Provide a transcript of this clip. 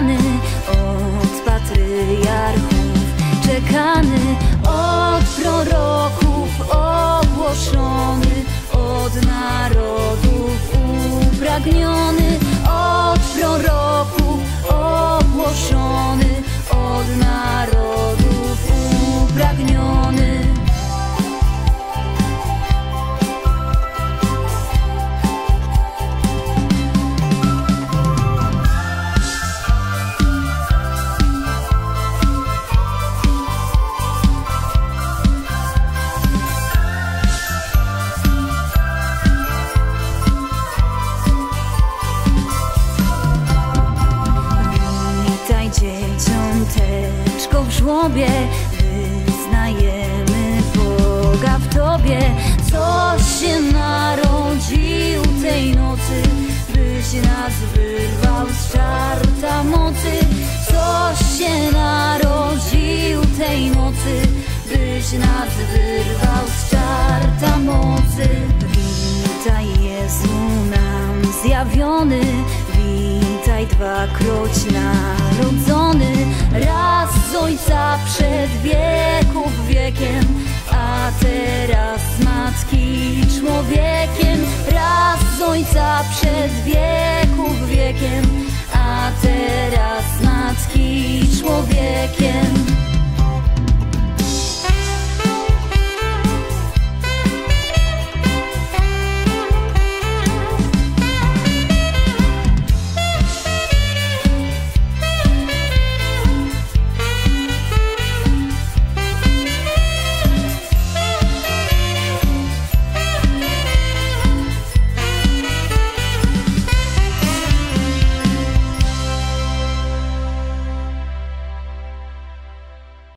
Czekany od patriarchów, czekany od proroków ogłoszonych. Żłobie Wyznajemy Boga w Tobie. Coś się narodził tej nocy Byś nas wyrwał z czarta mocy. Coś się narodził tej nocy Byś nas wyrwał z czarta mocy. Witaj Jezu nam zjawiony. Witaj dwakroć narodzony Raz z Ojca przed wieków wiekiem A teraz Matki człowiekiem Raz z Ojca przed wieków wiekiem A teraz Matki człowiekiem